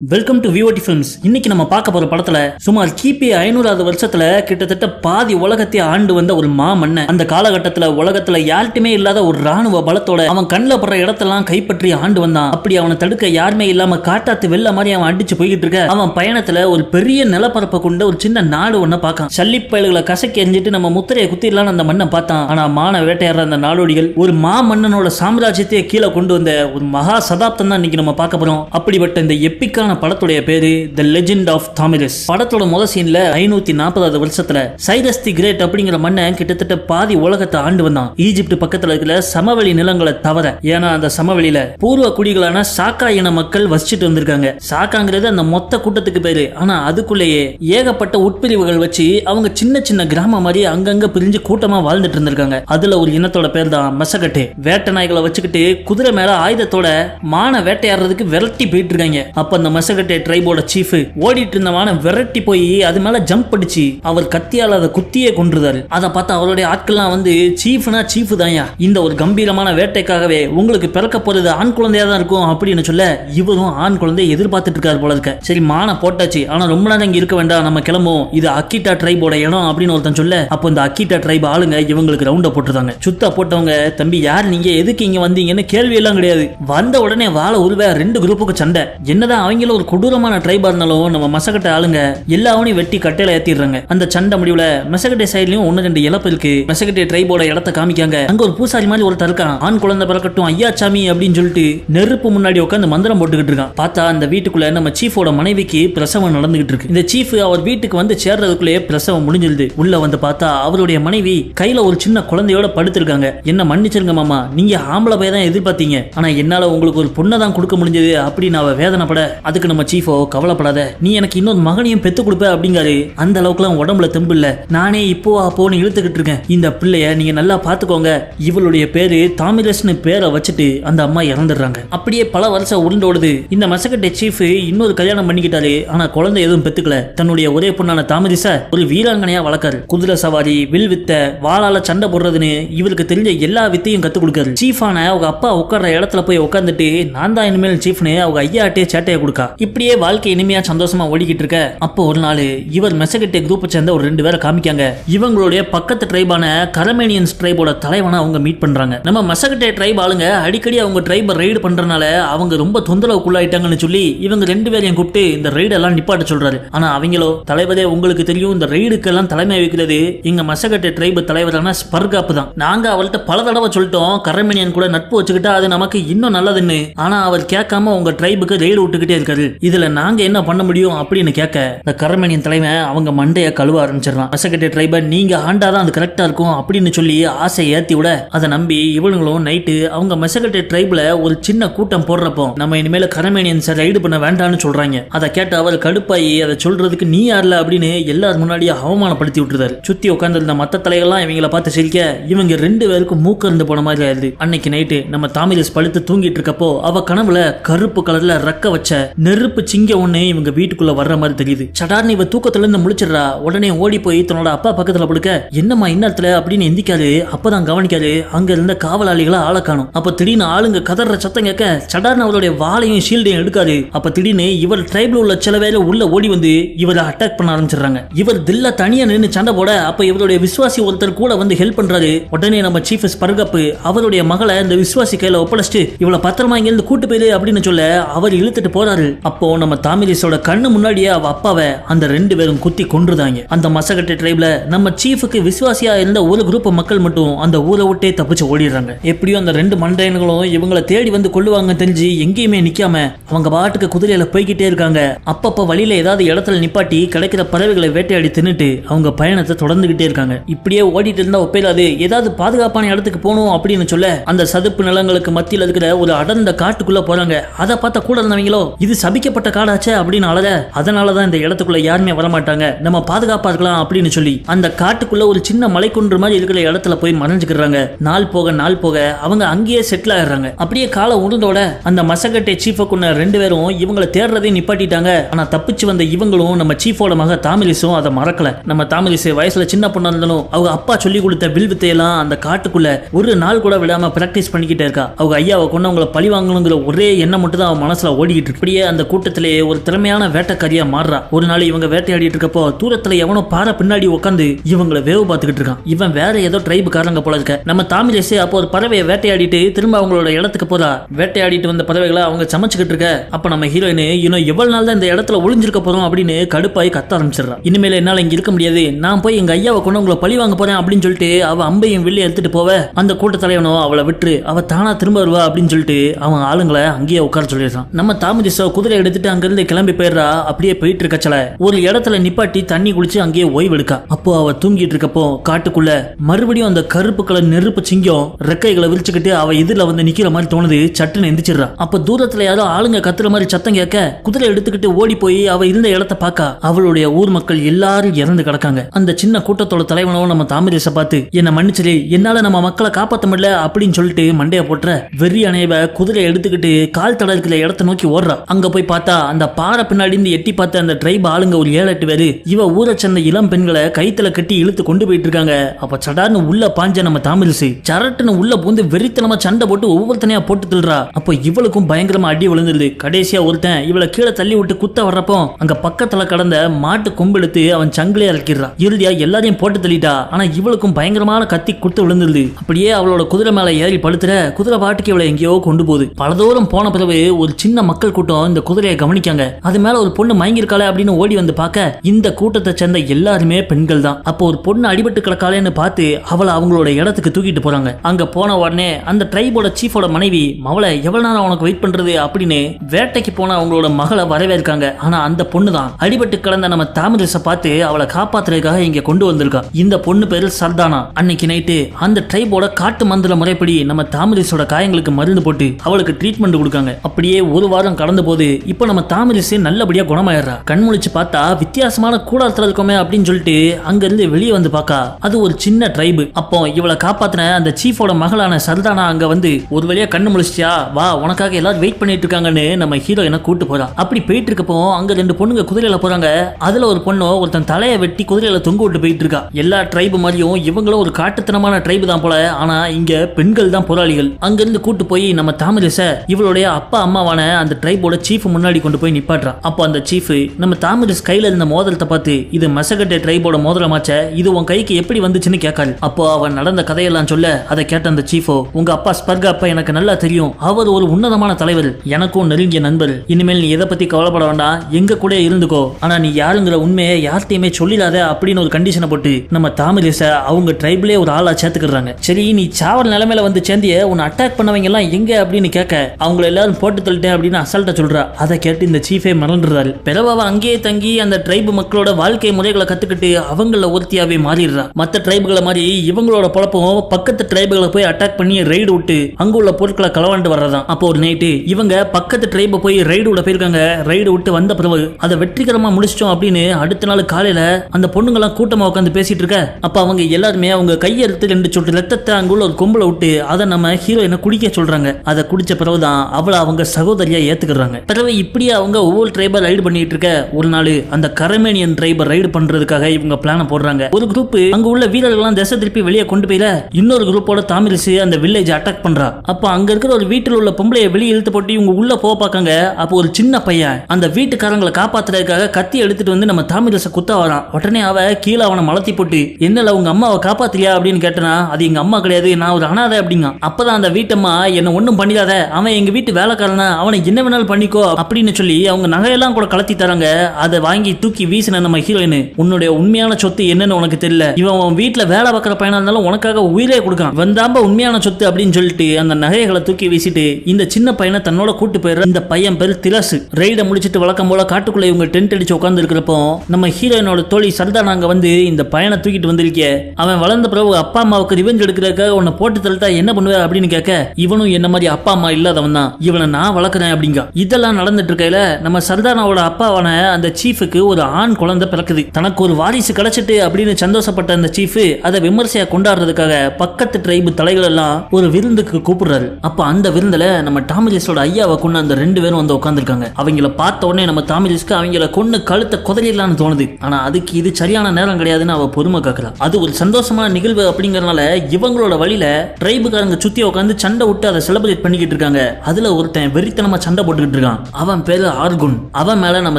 Welcome to VOD films இன்னைக்கு நம்ம பார்க்க போற படத்துல சுமார் கிபி ஐநூறாவது வருஷத்துல கிட்டத்தட்ட பாதி உலகத்தை ஆண்டு வந்த ஒரு மாமன்னன். அந்த காலகட்டத்துல உலகத்துல யார்ட்டுமே இல்லாத ஒரு ராணுவ பலத்தோட அவன் கண்ணில் படுற இடத்தெல்லாம் கைப்பற்றி ஆண்டு வந்தான். அப்படி அவனை தடுக்க யாருமே இல்லாம காட்டாத்து வெள்ள மாதிரி அவன் அடிச்சு போய்கிட்டு இருக்க. அவன் பயணத்துல ஒரு பெரிய நிலப்பரப்பை கொண்ட ஒரு சின்ன நாடு ஒன்ன பார்க்கான். சல்லிப்பயல்களை கசக்கி எரிஞ்சிட்டு நம்ம முத்திரையை குத்திடலான்னு அந்த மண்ணை பார்த்தான். ஆனா மான வேட்டையாடுற அந்த நாடோடிகள் ஒரு மாமன்னனோட சாம்ராஜ்யத்தையே கீழே கொண்டு வந்த ஒரு மகா சதாப்தம் தான் இன்னைக்கு நம்ம பார்க்க போறோம். அப்படிப்பட்ட இந்த எப்பிக்கான படத்துடைய பேரு த லெஜெண்ட் ஆஃப் தாமிரஸ் படத்தோட முதல் சீன்ல ஐநூத்தி நாற்பதாவது வருஷத்துல சைரஸ் தி கிரேட் அப்படிங்கிற மன்னன் கிட்டத்தட்ட பாதி உலகத்தை ஆண்டு வந்தான். ஈஜிப்ட் பக்கத்துல இருக்கிற சமவெளி நிலங்களை தவிர ஏன்னா அந்த சமவெளியில பூர்வ குடிகளான சாக்கா இன மக்கள் வசிச்சுட்டு வந்திருக்காங்க. சாக்காங்கிறது அந்த மொத்த கூட்டத்துக்கு பேரு. ஆனா அதுக்குள்ளேயே ஏகப்பட்ட உட்பிரிவுகள் வச்சு அவங்க சின்ன சின்ன கிராம மாதிரி அங்கங்க பிரிஞ்சு கூட்டமா வாழ்ந்துட்டு இருந்திருக்காங்க. அதுல ஒரு இனத்தோட பேர் தான் மசகட்டு. வேட்டை நாய்களை வச்சுக்கிட்டு குதிரை மேல ஆயுதத்தோட மான வேட்டையாடுறதுக்கு விரட்டி போயிட்டு இருக்காங்க. அப்ப அந்த மெசகட்டே ட்ரைபோட சீஃப் ஓடிட்டு இருந்த விரட்டி போய் அது மேல ஜம்ப் அடிச்சு அவர் கத்தியால் அதை குத்தியே கொன்றுதாரு அதை பார்த்து அவருடைய ஆட்கள்லாம் வந்து சீஃப்னா சீஃப் தான்யா இந்த ஒரு கம்பீரமான வேட்டைக்காகவே உங்களுக்கு பிறக்க போறது ஆண் குழந்தையா தான் இருக்கும் அப்படின்னு சொல்ல இவரும் ஆண் குழந்தையை எதிர்பார்த்துட்டு இருக்காரு போல இருக்க. சரி மான போட்டாச்சு ஆனா ரொம்ப நேரம் இங்க இருக்க வேண்டாம் நம்ம கிளம்புவோம். இது அக்கிட்டா ட்ரைபோட இடம் அப்படின்னு ஒருத்தன் சொல்ல அப்போ இந்த அக்கிட்டா ட்ரைப் ஆளுங்க இவங்களுக்கு ரவுண்ட போட்டுருந்தாங்க. சுத்தா போட்டவங்க தம்பி யார் நீங்க? எதுக்கு இங்க வந்தீங்கன்னு கேள்வி எல்லாம் கிடையாது. வந்த உடனே வாழ உருவ ரெண்டு குரூப்புக்கு சண்டை. என்னதான் அவங்க அவங்களும் ஒரு கொடூரமான ட்ரைபா இருந்தாலும் நம்ம மசக்கட்டை ஆளுங்க எல்லாவனையும் வெட்டி கட்டையில ஏத்திடுறாங்க. அந்த சண்டை முடிவுல மெசகட்டை சைட்லயும் ஒன்னு ரெண்டு இழப்பு இருக்கு. மெசகட்டை ட்ரைபோட இடத்த காமிக்காங்க. அங்க ஒரு பூசாரி மாதிரி ஒரு இருக்கான். ஆண் குழந்தை பிறக்கட்டும் ஐயா சாமி அப்படின்னு சொல்லிட்டு நெருப்பு முன்னாடி உட்காந்து மந்திரம் போட்டுக்கிட்டு இருக்கான். பார்த்தா அந்த வீட்டுக்குள்ள நம்ம சீஃபோட மனைவிக்கு பிரசவம் நடந்துகிட்டு இருக்கு. இந்த சீஃப் அவர் வீட்டுக்கு வந்து சேர்றதுக்குள்ளேயே பிரசவம் முடிஞ்சிருது. உள்ள வந்து பார்த்தா அவருடைய மனைவி கையில ஒரு சின்ன குழந்தையோட படுத்திருக்காங்க. என்ன மன்னிச்சிருங்க மாமா நீங்க ஆம்பளை பையன் தான் எதிர்பார்த்தீங்க. ஆனா என்னால உங்களுக்கு ஒரு பொண்ணை தான் கொடுக்க முடிஞ்சது அப்படின்னு அவ வேதனைப்பட அதுக்கு நம்ம சீஃபோ கவலைப்படாத. நீ எனக்கு இன்னொரு மகனையும் பெத்து கொடுப்ப அப்படிங்காரு. அந்த அளவுக்குலாம் உடம்புல தெம்பு இல்ல. நானே இப்போ அப்போன்னு இழுத்துக்கிட்டு இருக்கேன். இந்த பிள்ளைய நீங்க நல்லா பாத்துக்கோங்க. இவளுடைய பேரு தாமிரஸ்னு பேரை வச்சுட்டு அந்த அம்மா இறந்துடுறாங்க. அப்படியே பல வருஷம் உருண்டோடுது இந்த மசக்கட்டை சீஃப் இன்னொரு கல்யாணம் பண்ணிக்கிட்டாரு. ஆனா குழந்தை எதுவும் பெத்துக்கல. தன்னுடைய ஒரே பொண்ணான தாமிரிச ஒரு வீராங்கனையா வளர்க்காரு. குதிரை சவாரி வில் வித்த வாளால சண்டை போடுறதுன்னு இவருக்கு தெரிஞ்ச எல்லா வித்தையும் கத்துக் கொடுக்காரு. சீஃபான அவங்க அப்பா உட்கார்ற இடத்துல போய் உட்காந்துட்டு நான் தான் இனிமேல் சீஃப்னு அவங்க ஐயாட்டே சேட்டையை கொடுக்கா. இப்படியே வாழ்க்கை இனிமையா சந்தோஷமா ஓடிக்கிட்டு இருக்க. அப்போ ஒரு நாள் இவர் மெசகட்டே குரூப்பை சேர்ந்த ஒரு ரெண்டு பேரை காமிக்காங்க. இவங்களுடைய பக்கத்து ட்ரைபான கரமேனியன்ஸ் ட்ரைபோட தலைவனை அவங்க மீட் பண்றாங்க. நம்ம மெசகட்டே ட்ரைப் ஆளுங்க அடிக்கடி அவங்க ட்ரைபை ரைடு பண்றனால அவங்க ரொம்ப தொந்தரவுக்குள்ளாயிட்டாங்கன்னு சொல்லி இவங்க ரெண்டு பேரையும் கூப்பிட்டு இந்த ரைடு எல்லாம் நிப்பாட்ட சொல்றாரு. ஆனா அவங்களோ தலைவரே உங்களுக்கு தெரியும் இந்த ரைடுக்கெல்லாம் தலைமை வைக்கிறது எங்க மசகட்டை ட்ரைபு தலைவரான ஸ்பர்காப்பு தான். நாங்க அவள்கிட்ட பல தடவை சொல்லிட்டோம் கரமேனியன் கூட நட்பு வச்சுக்கிட்டா அது நமக்கு இன்னும் நல்லதுன்னு. ஆனா அவர் கேட்காம உங்க ட்ரைபுக்கு ரைடு விட்டுக்கிட்டே இருக்காரு. இதுல நாங்க என்ன பண்ண முடியும் அப்படின்னு கேட்க இந்த கரமேனியன் தலைவன் அவங்க மண்டைய கழுவ ஆரம்பிச்சிடறான். மசகட்டை ட்ரைபை நீங்க ஆண்டாதான் அது கரெக்டா இருக்கும் அப்படின்னு சொல்லி ஆசையை ஏத்தி விட அதை நம்பி இவனுங்களும் நைட்டு அவங்க மெசகட்டை ட்ரைப்ல ஒரு சின்ன கூட்டம் போடுறப்போ நம்ம இனிமேல கரமேனியன்ஸை ரைடு பண்ண வேண்டாம்னு சொல்றாங்க. அதை கேட்ட அவர் கடுப்பாயி அதை சொல்றதுக்கு நீ யார்ல? அப்படின்னு எல்லாரும் முன்னாடியே அவமானப்படுத்தி விட்டுறாரு சுத்தி உட்காந்துருந்த மத்த தலைகள்லாம் இவங்கள பார்த்து சிரிக்க இவங்க ரெண்டு பேருக்கும் மூக்க இருந்து போன மாதிரி ஆயிருது அன்னைக்கு நைட்டு நம்ம தாமிரஸ் பழுத்து தூங்கிட்டு இருக்கப்போ அவ கனவுல கருப்பு கலர்ல ரக்க வச்ச நெருப்பு சிங்க ஒண்ணு இவங்க வீட்டுக்குள்ள வர்ற மாதிரி தெரியுது. சடார்னு இவ தூக்கத்துல இருந்து முழிச்சிடுறா. உடனே ஓடி போய் தன்னோட அப்பா பக்கத்துல படுக்க என்னம்மா இன்னத்துல அப்படின்னு எந்திக்காரு அப்பதான் கவனிக்காரு அங்க இருந்த காவலாளிகளை ஆளை காணும். அப்ப திடீர்னு ஆளுங்க கதற சத்தம் கேட்க சடார்னு அவருடைய வாளையும் ஷீல்டையும் எடுக்காது. அப்ப திடீர்னு இவர் ட்ரைப்ல உள்ள சில பேர் உள்ள ஓடி வந்து இவரை அட்டாக் பண்ண ஆரம்பிச்சிடுறாங்க. இவர் தில்ல தனியா நின்று சண்டை போட அப்ப இவருடைய விசுவாசி ஒருத்தர் கூட வந்து ஹெல்ப் பண்றாரு. உடனே நம்ம சீஃப் பருகப்பு. அவருடைய மகளை இந்த விசுவாசி கையில ஒப்படைச்சிட்டு இவளை பத்திரமா இங்கிருந்து கூட்டு போயிரு அப்படின்னு சொல்ல அவர் இழுத்துட்டு போறாரு. அப்போ நம்ம தாமிரிஸோட கண்ணு முன்னாடியே அவ அப்பாவை அந்த ரெண்டு பேரும் குத்தி கொன்றுதாங்க. அந்த மசகட்டை ட்ரைப்ல நம்ம சீஃபுக்கு விசுவாசியா இருந்த ஒரு குரூப் மக்கள் மட்டும் அந்த ஊரை விட்டே தப்பிச்சு ஓடிடுறாங்க. எப்படியோ அந்த ரெண்டு மண்டையன்களும் இவங்களை தேடி வந்து கொள்ளுவாங்க தெரிஞ்சு எங்கேயுமே நிக்காம அவங்க பாட்டுக்கு குதிரையில போய்கிட்டே இருக்காங்க. அப்பப்ப வழியில ஏதாவது இடத்துல நிப்பாட்டி கிடைக்கிற பறவைகளை வேட்டையாடி தின்னுட்டு அவங்க பயணத்தை தொடர்ந்துகிட்டே இருக்காங்க. இப்படியே ஓடிட்டு இருந்தா ஒப்பேலாது ஏதாவது பாதுகாப்பான இடத்துக்கு போகணும் அப்படின்னு சொல்ல அந்த சதுப்பு நிலங்களுக்கு மத்தியில் இருக்கிற ஒரு அடர்ந்த காட்டுக்குள்ள போறாங்க. அதை பார்த்த கூட இருந்தவங்களோ இது சபிக்கப்பட்ட காடாச்சே அப்படின்னு அழக அதனாலதான் இந்த இடத்துக்குள்ள யாருமே வரமாட்டாங்க. நம்ம பாதுகாப்பா இருக்கலாம் அப்படின்னு சொல்லி அந்த காட்டுக்குள்ள ஒரு சின்ன மலைக்குன்று மாதிரி இருக்கிற இடத்துல போய் மறைஞ்சுக்கிறாங்க நாள் போக நாள் போக அவங்க அங்கேயே செட்டில் ஆயிடுறாங்க. அப்படியே காலை உருந்தோட அந்த மசகட்டை சீஃபை கொண்ட ரெண்டு பேரும் இவங்களை தேடுறதே நிப்பாட்டிட்டாங்க. ஆனா தப்பிச்சு வந்த இவங்களும் நம்ம சீஃபோட மக தாமிலிசும் அதை மறக்கல. நம்ம தாமிரிசு வயசுல சின்ன பொண்ணா இருந்தாலும் அவங்க அப்பா சொல்லி கொடுத்த வில் வித்தையெல்லாம் அந்த காட்டுக்குள்ள ஒரு நாள் கூட விடாம பிராக்டிஸ் பண்ணிக்கிட்டே இருக்கா. அவங்க ஐயாவை கொண்டு அவங்களை பழி வாங்கணுங்கிற ஒரே எண்ணம் மட்டும் தான் அவன் மனசுல ஓடிக்கிட்டு இருக்கு. இப்படியே அந்த கூட்டத்திலே ஒரு திறமையான வேட்டைக்காரியா மாறுறா. ஒரு நாள் இவங்க வேட்டையாடிட்டு இருக்கப்போ தூரத்துல எவனோ பாறை பின்னாடி உட்காந்து இவங்களை வேவு பார்த்துக்கிட்டு இருக்கான். இவன் வேற ஏதோ ட்ரைபுக்காரங்க போல இருக்க. நம்ம தாமிரசு அப்போ ஒரு பறவையை வேட்டையாடிட்டு திரும்ப அவங்களோட இடத்துக்கு போறா. வேட்டையாடிட்டு வந்த பறவைகளை அவங்க சமைச்சுக்கிட்டு இருக்க. அப்ப நம்ம ஹீரோயின் இன்னும் எவ்வளவு நாள் தான் இந்த இடத்துல ஒளிஞ்சிருக்க போறோம் அப்படின்னு கடுப்பாய் கத்த ஆரம்பிச்சிடறான் இனிமேல் என்னால இங்க இருக்க முடியாது. நான் போய் எங்க ஐயாவை கொண்டு உங்களை பழி வாங்க போறேன் அப்படின்னு சொல்லிட்டு அவ அம்பையும் வெளியே எடுத்துட்டு போவ. அந்த கூட்ட தலைவனோ அவளை விட்டு அவ தானா திரும்ப வருவா அப்படின்னு சொல்லிட்டு அவன் ஆளுங்களை அங்கேயே உட்கார சொல்லிடுறான். நம்ம தாமதிசோ குதிரை எடுத்துட்டு அங்கிருந்து கிளம்பி போயிடுறா. அப்படியே போயிட்டு இருக்கச்சல ஒரு இடத்துல நிப்பாட்டி தண்ணி குளிச்சு அங்கேயே ஓய்வு எடுக்கா அப்போ அவ தூங்கிட்டு இருக்கப்போ காட்டுக்குள்ள மறுபடியும் அந்த கருப்பு கலர் நெருப்பு சிங்கம் ரெக்கைகளை விரிச்சுக்கிட்டு அவ எதிரில வந்து நிக்கிற மாதிரி தோணுது. சட்டுன்னு எந்திரிச்சிடுறா. அப்ப தூரத்துல யாரோ ஆளுங்க கத்துற மாதிரி சத்தம் கேட்க குதிரை எடுத்துக்கிட்டு ஓடி போய் அவ இருந்த இடத்த பார்க்க. அவளுடைய ஊர் மக்கள் எல்லாரும் இறந்து கிடக்காங்க. அந்த சின்ன கூட்டத்தோட தலைவனோ நம்ம தாமரேச பார்த்து என்ன மன்னிச்சிரு. என்னால நம்ம மக்களை காப்பாத்த முடியல அப்படின்னு சொல்லிட்டு மண்டைய போட்டுற வெறி அணைவ குதிரை எடுத்துக்கிட்டு கால் தட இருக்கிற இடத்த நோக்கி ஓடுறா. அங்க போய் பார்த்தா அந்த பாறை பின்னாடி இருந்து எட்டி பார்த்த அந்த ட்ரைப் ஆளுங்க ஒரு ஏழு எட்டு பேரு. இவ ஊரை சேர்ந்த இளம் பெண்களை கைத்துல கட்டி இழுத்து கொண்டு போயிட்டு இருக்காங்க அப்ப சடார்னு உள்ள பாஞ்ச நம்ம தாமிரசு சரட்டுன்னு உள்ள பூந்து வெறித்தனமா சண்டை போட்டு ஒவ்வொருத்தனையா போட்டு தள்ளுறா அப்போ இவளுக்கும் பயங்கரமா அடி விழுந்துருது. கடைசியா ஒருத்தன் இவளை கீழே தள்ளி விட்டு குத்த வர்றப்போ அங்க பக்கத்துல கடந்த மாட்டு கொம்பெடுத்து அவன் சங்கிலே இறக்கிடுறான் இறுதியா எல்லாரையும் போட்டு தள்ளிட்டா. ஆனா இவளுக்கும் பயங்கரமான கத்தி குத்து விழுந்துருது. அப்படியே அவளோட குதிரை மேல ஏறி படுத்துற குதிரை பாட்டுக்கு இவளை எங்கேயோ கொண்டு போகுது. பல தூரம் போன பிறகு ஒரு சின்ன மக்கள் கூட்டம் இந்த குதிரையை கவனிக்காங்க. அது மேல ஒரு பொண்ணு மயங்கிருக்காளே அப்படின்னு ஓடி வந்து பார்க்க இந்த கூட்டத்தை சேர்ந்த எல்லாருமே பெண்கள் தான். அப்போ ஒரு பொண்ணு அடிபட்டு கிடக்காளேன்னு பார்த்து அவளை அவங்களோட இடத்துக்கு தூக்கிட்டு போறாங்க. அங்க போன உடனே அந்த ட்ரைபோட சீஃபோட மனைவி மவளை எவ்வளவு நேரம் உனக்கு வெயிட் பண்றது? அப்படின்னு வேட்டைக்கு போன அவங்களோட மகளை வரவேற்காங்க. ஆனா அந்த பொண்ணு தான். அடிபட்டு கிடந்த நம்ம தாமிரச பார்த்து அவளை காப்பாத்துறதுக்காக இங்க கொண்டு வந்திருக்கா. இந்த பொண்ணு பேரு சர்தானா. அன்னைக்கு நைட்டு அந்த ட்ரைபோட காட்டு மந்திர முறைப்படி நம்ம தாமரசோட காயங்களுக்கு மருந்து போட்டு அவளுக்கு ட்ரீட்மெண்ட் கொடுக்காங்க. அப்படியே ஒரு வாரம் கடந்து போது இப்போ நம்ம தாமிரசு நல்லபடியா குணமாயிடுறா. கண் முழிச்சு பார்த்தா வித்தியாசமான கூடாரத்துல இருக்கோமே அப்படின்னு சொல்லிட்டு அங்க இருந்து வெளியே வந்து பார்க்கா அது ஒரு சின்ன ட்ரைபு அப்போ இவளை காப்பாத்தின அந்த சீஃபோட மகளான சர்தானா அங்க வந்து ஒரு வழியா கண்ணு முழிச்சியா வா உனக்காக எல்லாரும் வெயிட் பண்ணிட்டு இருக்காங்கன்னு நம்ம ஹீரோயினை கூட்டு போறா. அப்படி போயிட்டு இருக்கப்போ அங்க ரெண்டு பொண்ணுங்க குதிரையில போறாங்க. அதுல ஒரு பொண்ணு ஒருத்தன் தலையை வெட்டி குதிரையில தொங்க விட்டு போயிட்டு இருக்கா. எல்லா ட்ரைபு மாதிரியும் இவங்களும் ஒரு காட்டுத்தனமான ட்ரைபு தான் போல. ஆனா இங்க பெண்கள் தான் போராளிகள். அங்க இருந்து கூட்டு போய் நம்ம தாமரச இவளுடைய அப்பா அம்மாவான அந்த ட்ரைபோட சீஃப் முன்னாடி கொண்டு போய் நிப்பாட்டுறான் அப்போ அந்த சீஃப் நம்ம தாமரஸ் கையில இருந்த மோதலத்தை பார்த்து இது மசகட்டை ட்ரைபோட மோதலமாச்ச இது உன் கைக்கு எப்படி வந்துச்சுன்னு கேட்காள் அப்போ அவன் நடந்த கதையெல்லாம் சொல்ல அதை கேட்ட அந்த சீஃபோ உங்க அப்பா ஸ்பர்கா அப்பா எனக்கு நல்லா தெரியும். அவர் ஒரு உன்னதமான தலைவர். எனக்கும் நெருங்கிய நண்பர். இனிமேல் நீ எதை பத்தி கவலைப்பட வேண்டாம். எங்க கூட இருந்துக்கோ. ஆனா நீ யாருங்கிற உண்மையை யார்த்தையுமே சொல்லிடாத அப்படின்னு ஒரு கண்டிஷனை போட்டு நம்ம தாமிரேச அவங்க ட்ரைபிளே ஒரு ஆளா சேர்த்துக்கிறாங்க சரி நீ சாவல் நிலைமையில வந்து சேர்ந்திய உன்னை அட்டாக் பண்ணவங்க எல்லாம் எங்க அப்படின்னு கேட்க அவங்கள எல்லாரும் போட்டு தள்ளிட்டேன் அப்படின்னு அசால்ட்டா சொல்றா. அதை கேட்டு இந்த சீஃபே மறந்துடுறாரு பிறவாவ அங்கேயே தங்கி அந்த ட்ரைபு மக்களோட வாழ்க்கை முறைகளை கத்துக்கிட்டு அவங்கள ஒருத்தியாவே மாறிடுறா. மத்த ட்ரைபுகளை மாதிரி இவங்களோட பொழப்பம் பக்கத்து ட்ரைபுகளை போய் அட்டாக் பண்ணி ரைடு விட்டு அங்க உள்ள பொருட்களை களவாண்டு வர்றதான். அப்போ ஒரு நைட்டு இவங்க பக்கத்து ட்ரைபை போய் ரைடு விட போயிருக்காங்க. ரைடு விட்டு வந்த பிறகு அதை வெற்றிகரமா முடிச்சிட்டோம் அப்படின்னு அடுத்த நாள் காலையில அந்த பொண்ணுங்கெல்லாம் கூட்டமா உட்காந்து பேசிட்டு இருக்க. அப்ப அவங்க எல்லாருமே அவங்க கையெழுத்து ரெண்டு சொட்டு ரத்தத்தை அங்குள்ள ஒரு கொம்புல விட்டு அதை நம்ம ஹீரோயினை குடிக்க சொல்றாங்க. அதை குடிச்ச பிறகுதான் அவளை அவங்க சகோதரியா ஏத்துக்கிறாங்க. பிறகு இப்படியே அவங்க ஒவ்வொரு ட்ரைபர் ரைடு பண்ணிட்டு இருக்க. ஒரு நாள் அந்த கரமேனியன் ட்ரைபர் ரைடு பண்றதுக்காக இவங்க பிளான போடுறாங்க. ஒரு குரூப் அங்க உள்ள வீரர்கள்லாம் திசை திருப்பி வெளியே கொண்டு போயில இன்னொரு குரூப்போட தாமிரிசு அந்த வில்லேஜ் அட்டாக் பண்றா. அப்ப அங்க இருக்கிற ஒரு வீட்டில் உள்ள பொம்பளைய வெளியே இழுத்து போட்டு இவங்க உள்ள போக பார்க்காங்க. அப்போ ஒரு சின்ன பையன் அந்த வீட்டுக்காரங்களை காப்பாத்துறதுக்காக கத்தி எடுத்துட்டு வந்து நம்ம தாமிரச குத்த வரான். உடனே அவ கீழே அவனை மலத்தி போட்டு என்னல உங்க அம்மாவை காப்பாத்துறியா? அப்படின்னு கேட்டனா அது எங்க அம்மா கிடையாது நான் ஒரு அனாதை அப்படிங்க அப்பதான் அந்த வீட்டம்மா என்ன ஒண்ணும் பண்ணிடாத. அவன் எங்க வீட்டு வேலைக்காரனா. அவனை என்ன வேணாலும் பண்ணிக்கோ. அப்படின்னு சொல்லி அவங்க நகையெல்லாம் கூட கலத்தி தராங்க. அதை வாங்கி தூக்கி வீசின நம்ம ஹீரோயின் உன்னுடைய உண்மையான சொத்து என்னன்னு உனக்கு தெரியல. இவன் உன் வீட்டுல வேலை பார்க்குற பையனா இருந்தாலும் உனக்காக உயிரே கொடுக்கான். வந்தாம்ப உண்மையான சொத்து அப்படின்னு சொல்லிட்டு அந்த நகைகளை தூக்கி வீசிட்டு இந்த சின்ன பையனை தன்னோட கூட்டு போயிடுற இந்த பையன் பேர் திலசு. ரைட முடிச்சிட்டு வழக்கம் போல காட்டுக்குள்ள இவங்க டென்ட் அடிச்சு உட்கார்ந்து இருக்கிறப்போ நம்ம ஹீரோயினோட தோழி சர்தா நாங்க வந்து இந்த பையனை தூக்கிட்டு வந்திருக்கே அவன் வளர்ந்த பிறகு அப்பா அம்மாவுக்கு ரிவெஞ்ச் எடுக்கிறதுக்காக உன்னை போட்டு தள்ளிட்டா என்ன பண்ணுவ அப்படின்னு கேட்க இவனும் என்ன மாதிரி அப்பா அம்மா இல்லாதவன் தான். இவனை நான் வளர்க்குறேன் அப்படிங்க. இதெல்லாம் நடந்துட்டு இருக்கையில நம்ம சர்தானாவோட அப்பாவான அந்த சீஃபுக்கு ஒரு ஆண் குழந்தை பிறக்குது. தனக்கு ஒரு வாரிசு கிடைச்சிட்டு அப்படின்னு சந்தோஷப்பட்ட அந்த சீஃப் அதை விமர்சையா கொண்டாடுறதுக்காக பக்கத்து ட்ரைபு தலைகள் எல்லாம் ஒரு விருந்துக்கு கூப்பிடுறாரு. அப்ப அந்த விருந்துல நம்ம டாமிலிஸோட ஐயாவை கொண்டு அந்த ரெண்டு பேரும் வந்து உட்காந்துருக்காங்க அவங்கள பார்த்த உடனே நம்ம தாமிலிஸ்க்கு அவங்கள கொண்டு கழுத்தை குதறிடலாம்னு தோணுது. ஆனா அதுக்கு இது சரியான நேரம் கிடையாதுன்னு அவ பொறுமை காக்குறா. அது ஒரு சந்தோஷமான நிகழ்வு அப்படிங்கறனால இவங்களோட வழியில ட்ரைபுக்காரங்க சுத்தி உட்காந்து சண்டை விட்டு அதை செலிப்ரேட் பண்ணிக்கிட்டு இருக்காங்க. அதுல ஒருத்தன் வெறித்தனமா சண்டை போட்டுக்கிட்டு இருக்கான். வரான் அவன் பேரு ஆர்குன். அவன் மேல நம்ம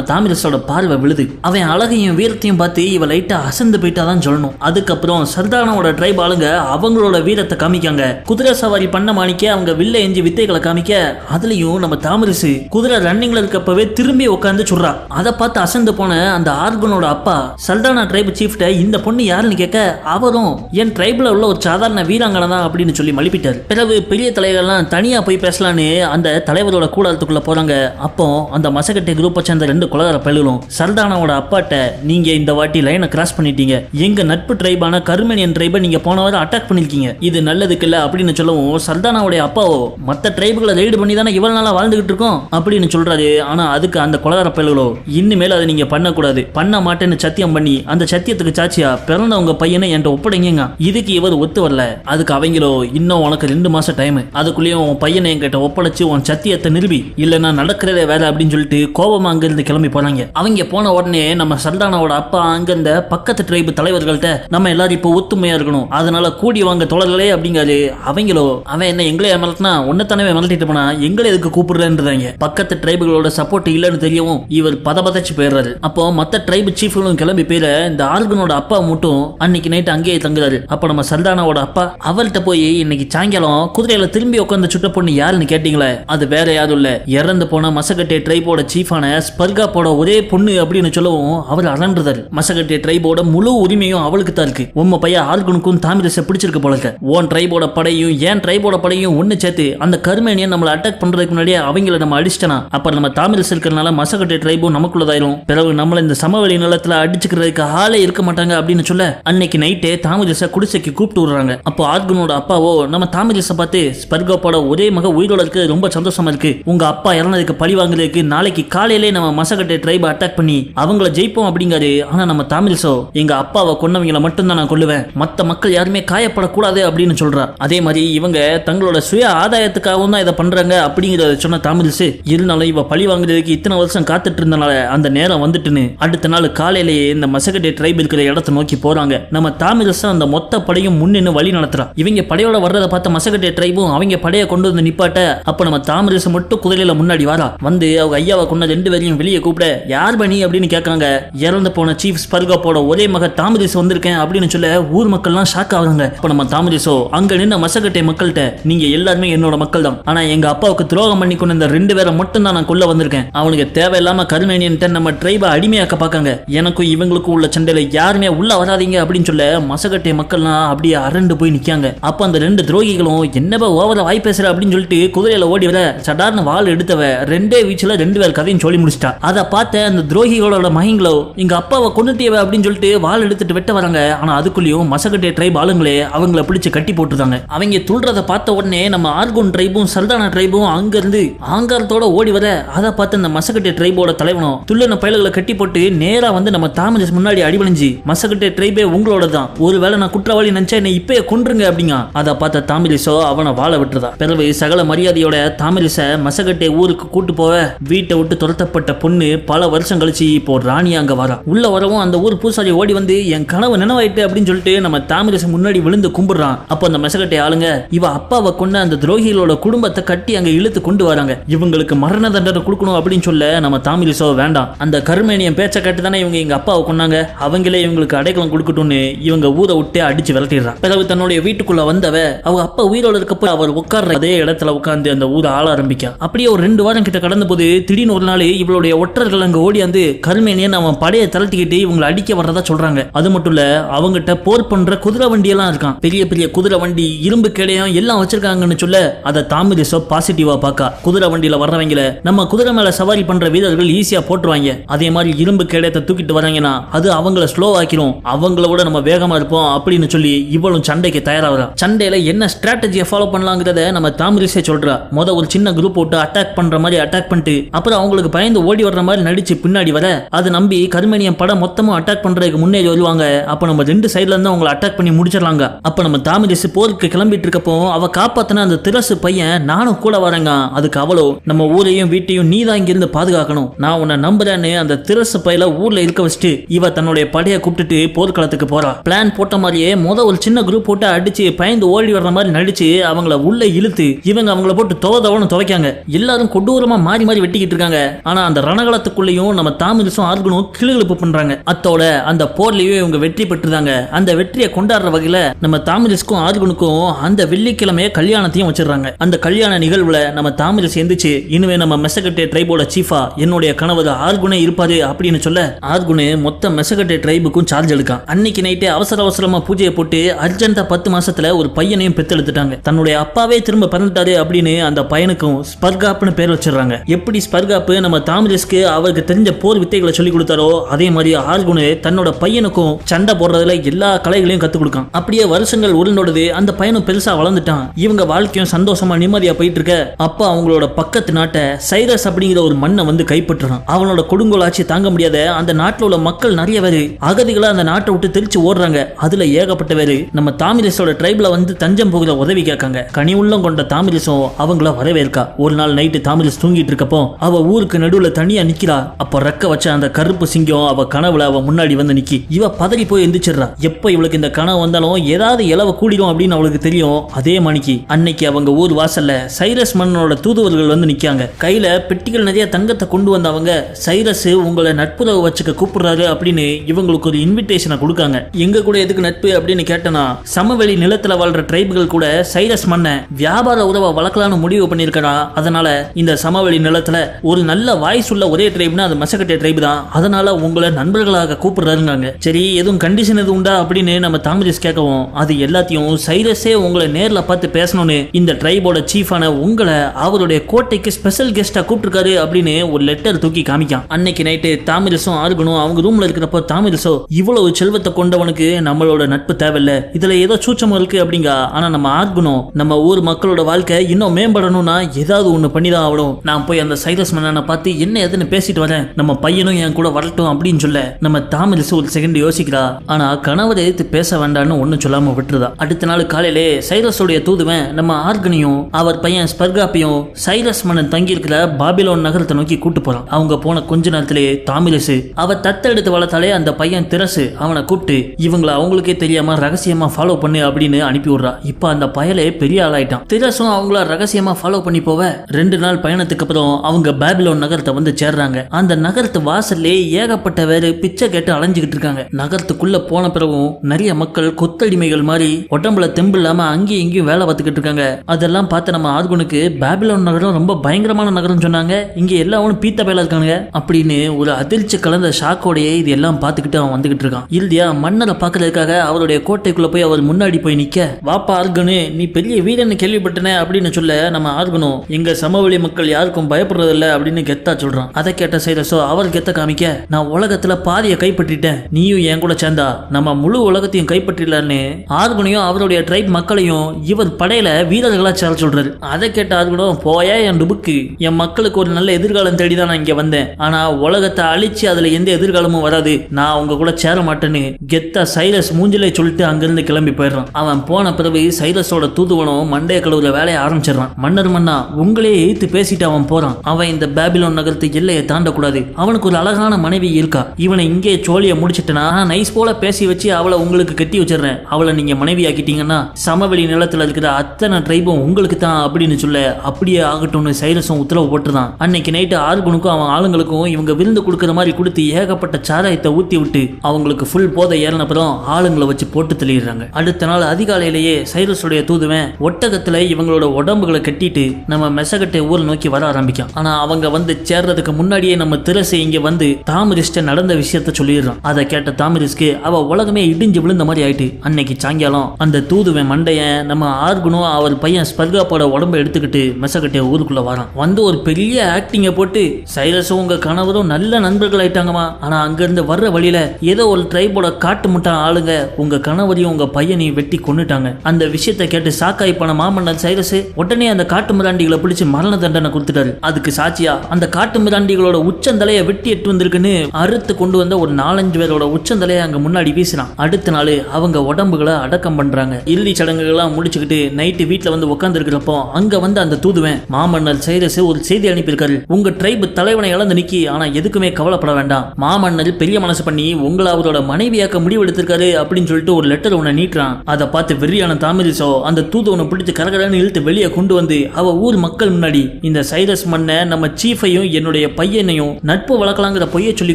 தாமிரஸோட பார்வை விழுது. அவன் அழகையும் வீரத்தையும் பார்த்து இவ லைட்டா அசந்து போயிட்டாதான் சொல்லணும். அதுக்கப்புறம் சர்தானாவோட ட்ரைப் ஆளுங்க அவங்களோட வீரத்தை காமிக்காங்க. குதிரை சவாரி பண்ண மாணிக்க அவங்க வில்ல எஞ்சி வித்தைகளை காமிக்க அதுலயும் நம்ம தாமரிசு குதிரை ரன்னிங்ல இருக்கப்பவே திரும்பி உட்காந்து சுடுறா. அதை பார்த்து அசந்து போன அந்த ஆர்குனோட அப்பா சல்தானா ட்ரைப் சீஃப்ட இந்த பொண்ணு யாருன்னு கேட்க அவரும் என் ட்ரைப்ல உள்ள ஒரு சாதாரண வீராங்கனை தான் அப்படின்னு சொல்லி மலிப்பிட்டார். பிறகு பெரிய தலைவர்கள்லாம் தனியா போய் பேசலான்னு அந்த தலைவரோட கூடாரத்துக்குள்ள போறாங்க. அப்போ அந்த மசகட்டை குரூப்பை சேர்ந்த ரெண்டு குலகார பயல்களும் சர்தானாவோட அப்பாட்ட நீங்க இந்த வாட்டி லைனை கிராஸ் பண்ணிட்டீங்க. எங்க நட்பு ட்ரைபான கருமேனியன் ட்ரைபை நீங்க போன வாரம் அட்டாக் பண்ணிருக்கீங்க. இது நல்லதுக்கு இல்ல அப்படின்னு சொல்லவும் சர்தானாவுடைய அப்பாவோ மத்த ட்ரைபுகளை ரைடு பண்ணி தானே இவ்வளவு நாளா வாழ்ந்துகிட்டு இருக்கோம் அப்படின்னு சொல்றாரு. ஆனா அதுக்கு அந்த குலகார பயல்களோ இனிமேல் அதை நீங்க பண்ணக்கூடாது. பண்ண மாட்டேன்னு சத்தியம் பண்ணி அந்த சத்தியத்துக்கு சாட்சியா பிறந்தவங்க பையனை என்கிட்ட ஒப்படைங்க இதுக்கு இவர் ஒத்து வரல. அதுக்கு அவங்களோ இன்னும் உனக்கு ரெண்டு மாசம் டைம் அதுக்குள்ளேயும் உன் பையனை என்கிட்ட ஒப்படைச்சு உன் சத்தியத்தை நிறுவி இல்லைன்னா நடக்கிறதே வேலை அப்படின்னு சொல்லிட்டு கோபமா அங்கிருந்து கிளம்பி போனாங்க. அவங்க போன உடனே நம்ம சல்தானாவோட அப்பா அங்க இந்த பக்கத்து ட்ரைபு தலைவர்கள்ட்ட நம்ம எல்லாரும் இப்போ ஒத்துமையா இருக்கணும். அதனால கூடி வாங்க தொடர்களே அப்படிங்காரு. அவங்களோ அவன் என்ன எங்களே மிரட்டினா உன்னைத்தானே மிரட்டிட்டு போனா எங்களை எதுக்கு கூப்பிடுறேன்றாங்க பக்கத்து ட்ரைபுகளோட சப்போர்ட் இல்லைன்னு தெரியவும் இவர் பதபதச்சு போயிடுறாரு. அப்போ மத்த ட்ரைபு சீஃப்களும் கிளம்பி போயிட இந்த ஆல்கனோட அப்பா மட்டும் அன்னைக்கு நைட் அங்கேயே தங்குறாரு. அப்ப நம்ம சல்தானாவோட அப்பா அவர்கிட்ட போய் இன்னைக்கு சாயங்காலம் குதிரையில திரும்பி உட்காந்து சுட்ட பொண்ணு யாருன்னு கேட்டீங்களே? அது வேற யாரும் இல்ல. இறந்து போன மசகட்டே ட்ரைபோட சீஃபான ஸ்பர்காப்போட ஒரே பொண்ணு அப்படின்னு சொல்லவும் அவர் அலண்டுறாரு மசகட்டே ட்ரைபோட முழு உரிமையும் அவளுக்கு தான் இருக்கு. உம்ம பையன் ஆர்கனுக்கும் தாமிரச பிடிச்சிருக்கு போல இருக்க ஓன் ட்ரைபோட படையும் ஏன் ட்ரைபோட படையும் ஒண்ணு சேர்த்து அந்த கருமேனியை நம்மளை அட்டாக் பண்றதுக்கு முன்னாடியே அவங்கள நம்ம அடிச்சிட்டனா? அப்ப நம்ம தாமிரஸ் இருக்கிறனால மசகட்டே ட்ரைபும் நமக்குள்ளதாயிரும். பிறகு நம்மள இந்த சமவெளி நிலத்துல அடிச்சுக்கிறதுக்கு ஆளே இருக்க மாட்டாங்க அப்படின்னு சொல்ல அன்னைக்கு நைட்டே தாமிரச குடிசைக்கு கூப்பிட்டு விடுறாங்க. அப்போ ஆர்கனோட அப்பாவோ நம்ம தாமிரச பார்த்து ஸ்பர்கோப்போட ஒரே மக உயிரோட இருக்கு ரொம்ப சந்தோஷமா இருக்கு. உங்க அப்பா இறந்ததுக்கு பழி வாங்குறதுக்கு நாளைக்கு காலையிலே நம்ம மசகட்டை ட்ரைப் அட்டாக் பண்ணி அவங்கள ஜெயிப்போம் அப்படிங்காரு. ஆனா நம்ம தமிழ்ஸோ எங்க அப்பாவை கொன்னவங்கள மட்டும்தான் நான் கொள்ளுவேன் மத்த மக்கள் யாருமே காயப்படக்கூடாது அப்படின்னு சொல்றா. அதே மாதிரி இவங்க தங்களோட சுய ஆதாயத்துக்காகவும் தான் இதை பண்றாங்க அப்படிங்கறத சொன்ன தமிழ்ஸ் இருந்தாலும் இவ பழி வாங்குறதுக்கு இத்தனை வருஷம் காத்துட்டு இருந்தனால அந்த நேரம் வந்துட்டுன்னு அடுத்த நாள் காலையிலேயே இந்த மசகட்டை ட்ரைப் இருக்கிற இடத்தை நோக்கி போறாங்க. நம்ம தமிழ்ஸ் அந்த மொத்த படையும் முன்னின்னு வழி நடத்துறா. இவங்க படையோட வர்றதை பார்த்த மசகட்டை ட்ரைபும் அவங்க படையை கொண்டு வந்து நிப்பாட்ட அப்ப நம்ம தாமிரசு மட்டும் குதிரையில முன்னாடி வர வந்து அவங்க ஐயாவை கொண்ட ரெண்டு பேரையும் வெளியே கூப்பிட யார் பண்ணி அப்படின்னு கேட்கறாங்க இறந்து போன சீஃப் ஸ்பர்காப்போட ஒரே மக தாமிரசு வந்திருக்கேன் அப்படின்னு சொல்ல ஊர் மக்கள்லாம் ஷாக் ஆகுறாங்க. இப்ப நம்ம தாமிரசோ அங்க நின்ன மசகட்டை மக்கள்கிட்ட நீங்க எல்லாருமே என்னோட மக்கள் தான் ஆனா எங்க அப்பாவுக்கு துரோகம் பண்ணி கொண்டு இந்த ரெண்டு பேரை மட்டும் தான் நான் கொல்ல வந்திருக்கேன். அவனுக்கு தேவையில்லாம கருமேனியன்ட்ட நம்ம ட்ரைபை அடிமையாக்க பார்க்காங்க. எனக்கும் இவங்களுக்கும் உள்ள சண்டையில யாருமே உள்ள வராதீங்க அப்படின்னு சொல்ல மசகட்டை மக்கள்லாம் அப்படியே அரண்டு போய் நிக்காங்க அப்ப அந்த ரெண்டு துரோகிகளும் என்னப்பா ஓவர வாய் பேசுற? அப்படின்னு சொல்லிட்டு குதிரையில ஓடி வர சடார்னு வாள் எடுத்தவ ரெண்டே வீச்சுல ரெண்டு பேர் கதையும் சொல்லி முடிச்சிட்டா. அதை பார்த்த அந்த துரோகிகளோட மகிங்களோ எங்க அப்பாவை கொண்டுட்டியவ அப்படின்னு சொல்லிட்டு வாள் எடுத்துட்டு வெட்ட வராங்க. ஆனா அதுக்குள்ளேயும் மசகட்டை ட்ரைப் ஆளுங்களே அவங்கள பிடிச்சு கட்டி போட்டுருந்தாங்க. அவங்க துள்றதை பார்த்த உடனே நம்ம ஆர்கோன் ட்ரைபும் சல்தானா ட்ரைபும் அங்க இருந்து ஆங்காரத்தோட ஓடி வர அதை பார்த்து அந்த மசகட்டை ட்ரைபோட தலைவனும் துள்ளன பயல்களை கட்டி போட்டு நேரா வந்து நம்ம தாமரஸ் முன்னாடி அடிபணிஞ்சு மசகட்டை ட்ரைபே உங்களோட தான் ஒருவேளை நான் குற்றவாளி நினைச்சா என்னை இப்பயே கொன்றுங்க அப்படிங்க. அதை பார்த்த தாமிரிசோ அவனை வாழ விட்டுறதா. பிறகு சகல மரியாதையோட தாமிரிச மசகட்டை ஊருக்கு கூட்டு போவ. வீட்டை விட்டு துரத்தப்பட்ட பொண்ணு பல வருஷம் கழிச்சு இப்போ ராணி அங்க வரா. உள்ள வரவும் அந்த ஊர் பூசாரி ஓடி வந்து என் கனவு நினைவாயிட்டு அப்படின்னு சொல்லிட்டு நம்ம தாமிரச முன்னாடி விழுந்து கும்பிடுறான். அப்போ அந்த மெசகட்டை ஆளுங்க இவ அப்பாவை கொண்ட அந்த துரோகிகளோட குடும்பத்தை கட்டி அங்க இழுத்து கொண்டு வராங்க. இவங்களுக்கு மரண தண்டனை கொடுக்கணும் அப்படின்னு சொல்ல நம்ம தாமிரிசோ வேண்டாம். அந்த கருமேனியன் பேச்சை கேட்டு தானே இவங்க எங்க அப்பாவை கொண்டாங்க அவங்களே இவங்களுக்கு அடைக்கலம் கொடுக்கட்டும்னு இவங்க ஊரை விட்டு அடிச்சு விரட்டிடுறான். பிறகு தன்னுடைய வீட்டுக்குள்ள வந்தவ அவங்க அப்பா உயிரோட இருக்கப்போ அவர் உட்கார்ற அதே இடத்துல உட்கார்ந்து அந்த ஊரை ஆள ஆரம்பிக்க அப்படியே ஒரு ரெண்டு வாரம் கிட்ட கடந்த போது திடீர்னு ஒரு நாள் இவளுடைய ஒற்றர்கள் அங்க ஓடியாந்து கருமேனியன் அவன் படையை திரட்டிக்கிட்டு இவங்களை அடிக்க வர்றதா சொல்றாங்க. அது மட்டும் இல்ல அவங்கிட்ட போர் பண்ற குதிரை வண்டி எல்லாம் இருக்கான். பெரிய பெரிய குதிரை வண்டி இரும்பு கேடையும் எல்லாம் வச்சிருக்காங்கன்னு சொல்ல அதை தாமிரிசோ பாசிட்டிவா பார்க்கா குதிரை வண்டியில வர்றவங்கள நம்ம குதிரை மேல சவாரி பண்ற வீரர்கள் ஈஸியா போட்டுருவாங்க. அதே மாதிரி இரும்பு கிடையத்தை தூக்கிட்டு வராங்கன்னா அது அவங்கள ஸ்லோ ஆக்கிரும். அவங்கள விட நம்ம வேகமா இருப்போம் அப்படின்னு சொல்லி இவளும் சண்டைக்கு தயாராகிறா. சண்டையில என்ன ஸ்ட்ராட்டஜியை ஃபாலோ பண்ணலாங்கிறத நம்ம தாமிரிசே சொல்றா. முத ஒரு சின்ன குரூப் போட்டு அட்டாக் பண்ற மாதிரி அட்டாக் பண்ணிட்டு அப்புறம் அவங்களுக்கு பயந்து ஓடி வர்ற மாதிரி நடிச்சு பின்னாடி வர அது நம்பி கருமேனியம் படம் மொத்தமும் அட்டாக் பண்றதுக்கு முன்னேறி வருவாங்க அப்ப நம்ம ரெண்டு சைடுல இருந்து அவங்களை அட்டாக் பண்ணி முடிச்சிடலாங்க. அப்ப நம்ம தாமிரிசு போருக்கு கிளம்பிட்டு இருக்கப்போ அவ காப்பாத்தின அந்த திரசு பையன் நானும் கூட வரேங்க. அதுக்கு அவ்வளோ நம்ம ஊரையும் வீட்டையும் நீ தான் இங்கிருந்து பாதுகாக்கணும். நான் உன்னை நம்புறேன்னு அந்த திரசு பையில ஊர்ல இருக்க வச்சுட்டு இவ தன்னுடைய படையை கூப்பிட்டுட்டு போர்க்களத்துக்கு போறா. பிளான் போட்ட மாதிரியே முத ஒரு சின்ன குரூப் போட்டு அடிச்சு பயந்து ஓடி வர்ற மாதிரி நடிச்சு அவங்கள உள்ள இழுத்து இவங்க அவங்கள போட்டு துவ தவன்னு துவைக்காங்க. எல்லாரும் கொடூரமா கொடூரமா மாறி மாறி வெட்டிக்கிட்டு இருக்காங்க. ஆனா அந்த ரணகலத்துக்குள்ளேயும் நம்ம தாமிரசும் ஆர்கனும் கிளுகிழப்பு பண்றாங்க. அத்தோட அந்த போர்லயும் இவங்க வெற்றி பெற்றுதாங்க அந்த வெற்றியை கொண்டாடுற வகையில நம்ம தாமிரசுக்கும் ஆர்கனுக்கும் அந்த வெள்ளிக்கிழமைய கல்யாணத்தையும் வச்சிடுறாங்க. அந்த கல்யாண நிகழ்வுல நம்ம தாமிரஸ் எந்திரிச்சு இனிமே நம்ம மெசகட்டே ட்ரைபோட சீஃபா என்னுடைய கணவர் ஆர்குனே இருப்பாரு அப்படின்னு சொல்ல ஆர்குனு மொத்த மெசகட்டே ட்ரைபுக்கும் சார்ஜ் எடுக்கான். அன்னைக்கு நைட்டே அவசர அவசரமா பூஜையை போட்டு அர்ஜென்டா பத்து மாசத்துல ஒரு பையனையும் பெத்தெடுத்துட்டாங்க. தன்னுடைய அப்பாவே திரும்ப பிறந்துட்டாரு அப்படின்னு அந்த பையனுக்கும் ஸ்பர்காப்னு பேர் ஆரம்பிச்சிடுறாங்க எப்படி ஸ்பர்காப்பு நம்ம தாமிரஸ்க்கு அவருக்கு தெரிஞ்ச போர் வித்தைகளை சொல்லி கொடுத்தாரோ அதே மாதிரி ஆர்குனு தன்னோட பையனுக்கும் சண்டை போடுறதுல எல்லா கலைகளையும் கத்துக் கொடுக்கான். அப்படியே வருஷங்கள் உருண்டோடுது அந்த பையனும் பெருசா வளர்ந்துட்டான். இவங்க வாழ்க்கையும் சந்தோஷமா நிம்மதியா போயிட்டு இருக்க அப்ப அவங்களோட பக்கத்து நாட்டை சைரஸ் அப்படிங்கிற ஒரு மண்ணை வந்து கைப்பற்றுறான். அவனோட கொடுங்கோல் ஆட்சி தாங்க முடியாத அந்த நாட்டில் உள்ள மக்கள் நிறைய பேர் அகதிகளா அந்த நாட்டை விட்டு தெரிச்சு ஓடுறாங்க. அதுல ஏகப்பட்ட பேர் நம்ம தாமிரசோட ட்ரைப்ல வந்து தஞ்சம் போகிற உதவி கேட்காங்க. கனி உள்ளம் கொண்ட தாமிரசம் அவங்கள வரவேற்கா. ஒரு நாள் நைட்டு தாமிரஸ் தூங்கிட்டு இருக்கப்போ அவ ஊருக்கு நடுவுல தனியா நிக்கிறா. அப்ப ரெக்க வச்ச அந்த கருப்பு சிங்கம் அவ கனவுல அவ முன்னாடி வந்து நிக்கி. இவ பதறி போய் எந்திரிச்சிடுறா. எப்ப இவளுக்கு இந்த கனவு வந்தாலும் ஏதாவது இலவ கூடிடும் அப்படின்னு அவளுக்கு தெரியும். அதே மணிக்கு அன்னைக்கு அவங்க ஊர் வாசல்ல சைரஸ் மன்னனோட தூதுவர்கள் வந்து நிக்காங்க கையில பெட்டிகள் நிறைய தங்கத்தை கொண்டு வந்தவங்க சைரஸ் உங்களை நட்புறவு வச்சுக்க கூப்பிடுறாரு அப்படின்னு இவங்களுக்கு ஒரு இன்விடேஷனை கொடுக்காங்க. எங்க கூட எதுக்கு நட்பு? அப்படின்னு கேட்டனா சமவெளி நிலத்துல வாழ்ற ட்ரைபுகள் கூட சைரஸ் மன்ன வியாபார உறவை வளர்க்கலாம்னு முடிவு பண்ணிருக்கா அதனால இந்த சமவெளி நிலத்துல ஒரு நல்ல வாய்ஸ் உள்ள ஒரே ட்ரைப்னா அது மசக்கட்டை ட்ரைப் தான். அதனால உங்களை நண்பர்களாக கூப்பிடுறாருங்காங்க சரி எதுவும் கண்டிஷன் எதுவும் உண்டா அப்படின்னு நம்ம தாமிரஸ் கேட்கவும் அது எல்லாத்தையும் சைரஸே உங்களை நேர்ல பார்த்து பேசணும்னு இந்த ட்ரைபோட சீஃபான உங்களை அவருடைய கோட்டைக்கு ஸ்பெஷல் கெஸ்டா கூப்பிட்டுருக்காரு அப்படின்னு ஒரு லெட்டர் தூக்கி காமிக்கான். அன்னைக்கு நைட்டு தாமிரசும் ஆர்கனும் அவங்க ரூம்ல இருக்கிறப்போ தாமிரசோ இவ்வளவு செல்வத்தை கொண்டவனுக்கு நம்மளோட நட்பு தேவையில்ல. இதுல ஏதோ சூச்சம் இருக்கு அப்படிங்க. ஆனா நம்ம ஆர்கனும் நம்ம ஊர் மக்களோட வாழ்க்கை இன்னும் மேம்படணும்னா ஏதாவது ஒண்ணு பண்ணிதான் ஆகணும் நான் போய் அந்த சைரஸ் மன்னனை பார்த்து என்ன எதுன்னு பேசிட்டு வரேன். நம்ம பையனும் என் கூட வரட்டும் அப்படின்னு சொல்ல நம்ம தாமிரசு ஒரு செகண்ட் யோசிக்கிறா. ஆனா கணவரை எதிர்த்து பேச வேண்டாம்னு ஒன்னும் சொல்லாம விட்டுருதா. அடுத்த நாள் காலையிலே சைரஸோடைய தூதுவன் நம்ம ஆர்கனையும் அவர் பையன் ஸ்பர்காப்பையும் சைரஸ் மன்னன் தங்கியிருக்கிற பாபிலோன் நகரத்தை நோக்கி கூட்டு போறான். அவங்க போன கொஞ்ச நேரத்திலேயே தாமிரசு அவ தத்தெடுத்து வளர்த்தாலே அந்த பையன் திரசு அவனை கூப்பிட்டு இவங்களை அவங்களுக்கே தெரியாம ரகசியமா ஃபாலோ பண்ணு அப்படின்னு அனுப்பி விடுறா. இப்ப அந்த பயலே பெரிய ஆளாயிட்டான். திரசும் அவங்கள ரகசியமா ஃபாலோ பண்ணி போவ ரெண்டு நாள் வருஷத்துக்கு அப்புறம் அவங்க பேபிலோன் நகரத்தை வந்து சேர்றாங்க. அந்த நகரத்து வாசல்லே ஏகப்பட்ட வேறு பிச்சை கேட்டு அலைஞ்சுக்கிட்டு இருக்காங்க. நகரத்துக்குள்ள போன பிறகும் நிறைய மக்கள் கொத்தடிமைகள் மாதிரி உடம்புல தெம்பு இல்லாம அங்கேயும் இங்கேயும் வேலை பார்த்துக்கிட்டு இருக்காங்க. அதெல்லாம் பார்த்து நம்ம ஆர்குனுக்கு பேபிலோன் நகரம் ரொம்ப பயங்கரமான நகரம் சொன்னாங்க. இங்க எல்லாரும் பீத்த பேல இருக்காங்க அப்படின்னு ஒரு அதிர்ச்சி கலந்த ஷாக்கோடையே இது எல்லாம் பார்த்துக்கிட்டு அவன் வந்துகிட்டு இருக்கான். இல்லையா மன்னரை பார்க்கறதுக்காக அவருடைய கோட்டைக்குள்ள போய் அவர் முன்னாடி போய் நிக்க. வாப்பா ஆர்கனு நீ பெரிய வீரன்னு கேள்விப்பட்டன அப்படின்னு சொல்ல நம்ம ஆர்கனும் எங்க சமவெளி மக்கள் யாருக்கும் பயப்படுறதில்ல அப்படின்னு கெத்தா சொல்றான். அதை கேட்ட சைரஸோ அவர் கெத்த காமிக்க நான் உலகத்துல பாதியை கைப்பற்றிட்டேன். நீயும் என் கூட சேர்ந்தா நம்ம முழு உலகத்தையும் கைப்பற்றிடலான்னு. ஆர்குனையும் அவருடைய ட்ரைப் மக்களையும் இவர் படையில வீரர்களா சேர சொல்றாரு. அதை கேட்ட ஆர்குனும் போயா என் டுபுக்கு. என் மக்களுக்கு ஒரு நல்ல எதிர்காலம் தேடி தான் நான் இங்க வந்தேன். ஆனா உலகத்தை அழிச்சு அதுல எந்த எதிர்காலமும் வராது. நான் உங்க கூட சேர மாட்டேன்னு. கெத்தா சைரஸ் மூஞ்சிலே சொல்லிட்டு அங்கிருந்து கிளம்பி போயிடுறான். அவன் போன பிறகு சைரஸோட தூதுவனும் மண்டைய கழுவுல வேலையை ஆரம்பிச்சிடறான். மன்னர் மன்னா உங்களே எய்த்து பேசிட்டா அவன் போறான். அவன் இந்த பேபிலோன் நகரத்து எல்லையை தாண்டக்கூடாது. அவனுக்கு ஒரு அழகான மனைவி இருக்கா. இவனை இங்கே சோழிய முடிச்சிட்டனா நைஸ் போல பேசி வச்சு அவளை உங்களுக்கு கட்டி வச்சிடுறேன். அவளை நீங்க மனைவி ஆக்கிட்டீங்கன்னா சமவெளி நிலத்துல இருக்கிற அத்தனை ட்ரைபும் உங்களுக்கு தான் அப்படின்னு சொல்ல அப்படியே ஆகட்டும்னு சைரஸும் உத்தரவு போட்டுதான் அன்னைக்கு நைட்டு ஆர்குனுக்கும் அவன் ஆளுங்களுக்கும் இவங்க விருந்து கொடுக்குற மாதிரி கொடுத்து ஏகப்பட்ட சாராயத்தை ஊத்தி விட்டு அவங்களுக்கு ஃபுல் போதை ஏறினப்புறம் ஆளுங்களை வச்சு போட்டு தள்ளிடுறாங்க. அடுத்த நாள் அதிகாலையிலேயே சைரஸுடைய தூதுவன் ஒட்டகத்துல இவங்களோட உடம்புகளை கட்டிட்டு நம்ம மெசகட்டை ஊர் நோக்கி வர ஆரம்பிக்கும். ஆனா அவங்க வந்து சேர்றதுக்கு முன்னாடியே நம்ம திரசை இங்க வந்து தாமிரிஸ்ட நடந்த விஷயத்த சொல்லிடுறான். அதை கேட்ட தாமிரிஸ்க்கு அவ உலகமே இடிஞ்சு விழுந்த மாதிரி ஆயிட்டு அன்னைக்கு சாயங்காலம் அந்த தூதுவன் மண்டையன் நம்ம ஆர்குனும் அவர் பையன் ஸ்பர்காப்போட உடம்ப எடுத்துக்கிட்டு மெசக்கட்டிய ஊருக்குள்ள வரான். வந்து ஒரு பெரிய ஆக்டிங்க போட்டு சைரஸும் உங்க கணவரும் நல்ல நண்பர்கள் ஆயிட்டாங்கம்மா. ஆனா அங்கிருந்து வர்ற வழியில ஏதோ ஒரு ட்ரைபோட காட்டு முட்டான் ஆளுங்க உங்க கணவரையும் உங்க பையனையும் வெட்டி கொன்னுட்டாங்க. அந்த விஷயத்தை கேட்டு சாக்காய் போன மாமன்னன் சைலஸ் உடனே அந்த காட்டு மிராண்டிகளை பிடிச்சு மரண தண்டனை கொடுத்துட்டாரு. அதுக்கு சாட்சியா அந்த காட்டு மிராண்டிகளோட உச்சந்தலையை வெட்டி எட்டு வந்திருக்குன்னு அறுத்து கொண்டு வந்த ஒரு நாலஞ்சு பேரோட உச்சந்தலையை அங்க முன்னாடி வீசினான். அடுத்த நாள் அவங்க உடம்புகளை அடக்கம் பண்றாங்க. இறுதி சடங்குகள்லாம் முடிச்சுக்கிட்டு நைட்டு வீட்டுல வந்து உட்கார்ந்து இருக்கிறப்போ அங்க வந்து அந்த தூதுவன் மாமன்னர் சைரஸ் ஒரு செய்தி அனுப்பியிருக்காரு. உங்க ட்ரைப் தலைவனை இழந்து நிக்கி ஆனா எதுக்குமே கவலைப்பட வேண்டாம். மாமன்னர் பெரிய மனசு பண்ணி உங்களை அவரோட மனைவியாக்க முடிவெடுத்திருக்காரு அப்படின்னு சொல்லிட்டு ஒரு லெட்டர் உன்னை நீட்டுறான். அதை பார்த்து வெறியான தாமிரிசோ அந்த தூதுவனை பிடிச்சு கரகரன்னு இழுத்து வெளியே கொண்டு வந்து அவ ஊர் மக்கள் முன்னாடி இந்த சைரஸ் மன்ன நம்ம சீஃபையும் என்னுடைய பையனையும் நட்பு வளர்க்கலாங்கிற பொய்யை சொல்லி